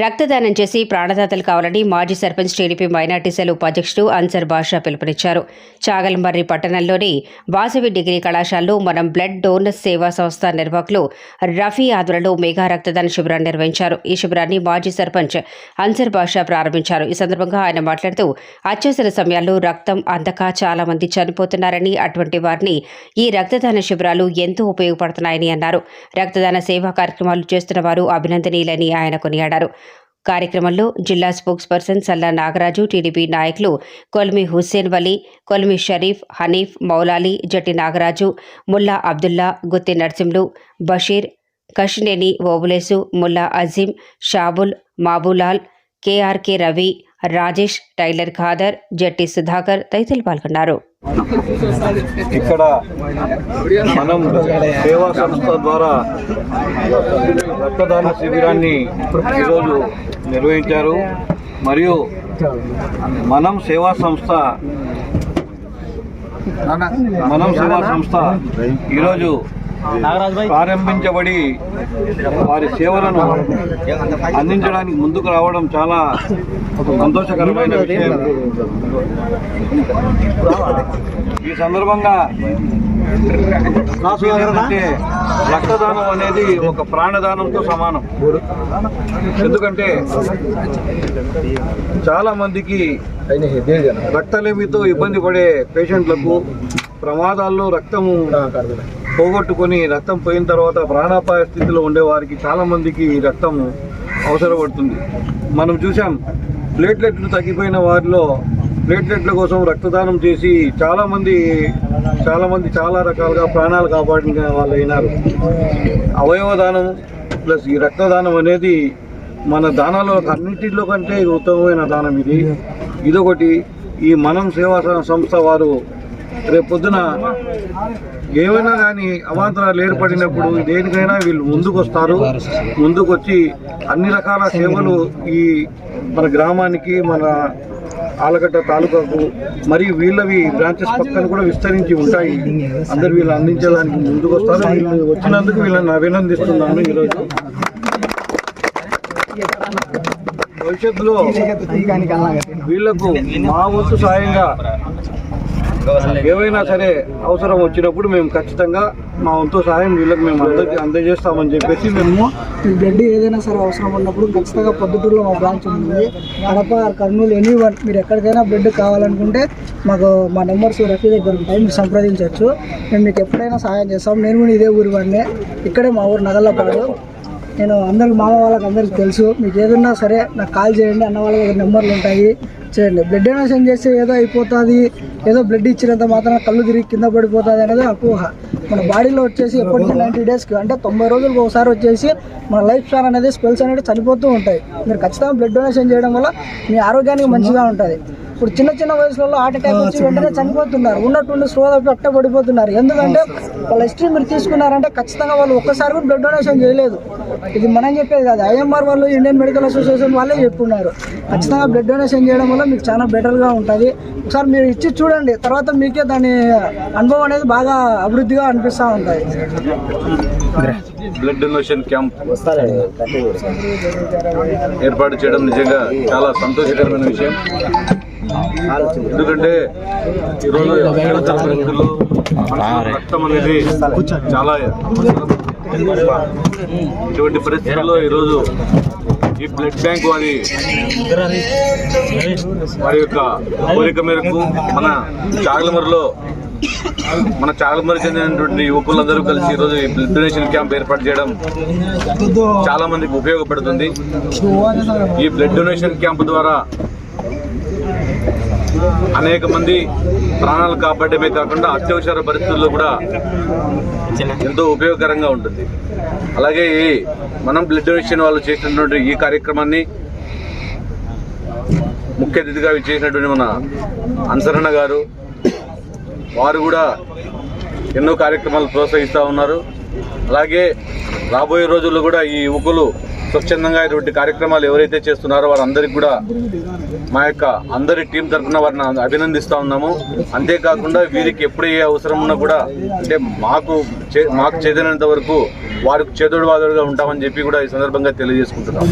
రక్తదానం చేసి ప్రాణదాతలు కావాలని మాజీ సర్పంచ్ టీడీపీ మైనార్టీ సెల్ ఉపాధ్యక్షుడు అన్సర్ బాషా పిలుపునిచ్చారు. చాగల్మర్రి పట్టణంలోని వాసవి డిగ్రీ కళాశాలలో మనం బ్లడ్ డోనర్స్ సేవా సంస్థ నిర్వాహకులు రఫీ ఆధ్వర్యంలో మెగా రక్తదాన శిబిరాన్ని నిర్వహించారు. ఈ శిబిరాన్ని మాజీ సర్పంచ్ అన్సర్ బాషా ప్రారంభించారు. ఈ సందర్భంగా ఆయన మాట్లాడుతూ అత్యవసర సమయాల్లో రక్తం అందక చాలా మంది చనిపోతున్నారని అటువంటి వారిని ఈ రక్తదాన శిబిరాలు ఎంతో ఉపయోగపడుతున్నాయని అన్నారు. రక్తదాన సేవా కార్యక్రమాలు చేస్తున్న వారు అభినందనీయులని ఆయన కొనియాడారు. కార్యక్రమంలో జిల్లా spokesperson Salla Nagaraju TDP నాయకులు కొల్మి హుస్సేన్ వలీ కొల్మి షరీఫ్ హనీఫ్ మౌలాలి జట్టి నాగరాజు ముల్లా అబ్దుల్లా గుత్తి నర్సింలు బషీర్ కష్నేని ఓబులేసు ముల్లా అజీం షాబుల్ మాబులాల్ కేఆర్కే రవి రాజేష్ టైలర్ ఖాదర్ జట్టి సుధాకర్ తదితరులు పాల్గొన్నారు. ఇక్కడ మనం సేవా సంస్థ ద్వారా రక్తదాన శిబిరాన్ని ఈరోజు నిర్వహించారు. మరియు మనం సేవా సంస్థ మనం సేవా సంస్థ ఈరోజు ప్రారంభించబడి వారి సేవలను అందించడానికి ముందుకు రావడం చాలా సంతోషకరమైన విషయం. ఈ సందర్భంగా అంటే రక్తదానం అనేది ఒక ప్రాణదానంతో సమానం. ఎందుకంటే చాలా మందికి రక్తలేమితో ఇబ్బంది పడే పేషెంట్లకు ప్రమాదాల్లో రక్తము పోగొట్టుకొని రక్తం పోయిన తర్వాత ప్రాణాపాయ స్థితిలో ఉండే వారికి చాలా మందికి రక్తం అవసరపడుతుంది. మనం చూసాం ప్లేట్లెట్లు తగ్గిపోయిన వారిలో ప్లేట్లెట్ల కోసం రక్తదానం చేసి చాలామంది చాలామంది చాలా రకాలుగా ప్రాణాలు కాపాడిన వాళ్ళు అయినారు. అవయవ దానం ప్లస్ ఈ రక్తదానం అనేది మన దానాలో అన్నింటిలో కంటే ఉత్తమమైన దానం ఇది. ఇదొకటి. ఈ మనం సేవా సంస్థ వారు రేపొద్దున ఏమైనా కానీ అవాంతరాలు ఏర్పడినప్పుడు దేనికైనా వీళ్ళు ముందుకు వస్తారు ముందుకు వచ్చి అన్ని రకాల సేవలు ఈ మన గ్రామానికి మన ఆలగడ్డ తాలూకాకు మరియు వీళ్ళవి బ్రాంచెస్ పక్కన కూడా విస్తరించి ఉంటాయి. అందరు వీళ్ళు అందించడానికి ముందుకు వస్తారు వీళ్ళు వచ్చినందుకు వీళ్ళని అభినందిస్తున్నాను ఈరోజు. భవిష్యత్తులో వీళ్ళకు మా వంతు సాయంగా ఏవైనా సరే అవసరం వచ్చినప్పుడు మేము ఖచ్చితంగా మా వంతు సహాయం వీళ్ళకి మేము అందరికి అందజేస్తామని చెప్పేసి మేము మీకు బ్లడ్ ఏదైనా సరే అవసరం ఉన్నప్పుడు ఖచ్చితంగా పొద్దుటూరులో మా బ్రాంచ్ ఉంటుంది. కడప కర్నూలు ఎనీ వన్ మీరు ఎక్కడికైనా బ్లడ్ కావాలనుకుంటే మాకు మా నెంబర్స్ రఫీ దగ్గర ఉంటాయి మీరు సంప్రదించవచ్చు. మేము మీకు ఎప్పుడైనా సహాయం చేస్తాం. నేను కూడా ఇదే ఊరి వాడినే. ఇక్కడే మా ఊరు నగల్లపాడు నేను అందరికి మామ వాళ్ళకి అందరికి తెలుసు. మీకు ఏదన్నా సరే నాకు కాల్ చేయండి. అన్న వాళ్ళ దగ్గర నెంబర్లు ఉంటాయి. చేయండి. బ్లడ్ డొనేషన్ చేస్తే ఏదో అయిపోతుంది. ఏదో బ్లడ్ ఇచ్చినంత మాత్రం కళ్ళు తిరిగి కింద పడిపోతుంది అనేది అపోహ. మన బాడీలో వచ్చేసి ఎప్పటికీ నైంటీ డేస్కి అంటే తొంభై రోజులకు ఒకసారి వచ్చేసి మన లైఫ్ స్పాన్ అనేది స్పెల్స్ అనేది చనిపోతూ ఉంటాయి. మీరు ఖచ్చితంగా బ్లడ్ డొనేషన్ చేయడం వల్ల మీ ఆరోగ్యానికి మంచిగా ఉంటుంది. ఇప్పుడు చిన్న చిన్న వయసులలో హార్ట్ అటాక్ వచ్చి వెంటనే చనిపోతున్నారు. ఉన్నట్టుండి అట్ట పడిపోతున్నారు ఎందుకంటే వాళ్ళ హిస్టరీ మీరు తీసుకున్నారంటే ఖచ్చితంగా వాళ్ళు ఒక్కసారి కూడా బ్లడ్ డొనేషన్ చేయలేదు. ఇది మనం చెప్పేది కాదు. ఐఎంఆర్ వాళ్ళు ఇండియన్ మెడికల్ అసోసియేషన్ వాళ్ళే చెప్పున్నారు ఖచ్చితంగా బ్లడ్ డొనేషన్ చేయడం వల్ల మీకు చాలా బెటర్గా ఉంటుంది. ఒకసారి మీరు ఇచ్చి చూడండి. తర్వాత మీకే దాని అనుభవం అనేది బాగా అభివృద్ధిగా అనిపిస్తూ ఉంటుంది. బ్లడ్ డొనేషన్ క్యాంప్ ఏర్పాటు చేయడం నిజంగా చాలా సంతోషకరమైన విషయం. ఎందుకంటే ఈరోజు రక్తం అనేది చాలా ఇటువంటి పరిస్థితుల్లో ఈరోజు ఈ బ్లడ్ బ్యాంక్ వారి వారి యొక్క కోరిక మేరకు మన చాగలమరిలో మన చాగలమరి చెందినటువంటి యువకులందరూ కలిసి ఈరోజు ఈ బ్లడ్ డొనేషన్ క్యాంప్ ఏర్పాటు చేయడం చాలా మందికి ఉపయోగపడుతుంది. ఈ బ్లడ్ డొనేషన్ క్యాంప్ ద్వారా అనేక మంది ప్రాణాలు కాపాడమే కాకుండా అత్యవసర పరిస్థితుల్లో కూడా ఎంతో ఉపయోగకరంగా ఉంటుంది. అలాగే ఈ మనం బ్లడ్ డొనేషన్ వాళ్ళు చేసినటువంటి ఈ కార్యక్రమాన్ని ముఖ్య అతిథిగా చేసినటువంటి మన అనుసరణ గారు వారు కూడా ఎన్నో కార్యక్రమాలు ప్రోత్సహిస్తూ ఉన్నారు. అలాగే రాబోయే రోజుల్లో కూడా ఈ యువకులు స్వచ్ఛందంగా ఇటువంటి కార్యక్రమాలు ఎవరైతే చేస్తున్నారో వారందరికీ కూడా మా యొక్క అందరి టీం తరఫున వారిని అభినందిస్తూ ఉన్నాము. అంతేకాకుండా వీరికి ఎప్పుడు ఏ అవసరం ఉన్నా కూడా అంటే మాకు చే- మాకు చేదనంత వరకు వారికి చేదోడు వాదోడుగా ఉంటామని చెప్పి కూడా ఈ సందర్భంగా తెలియజేసుకుంటున్నాం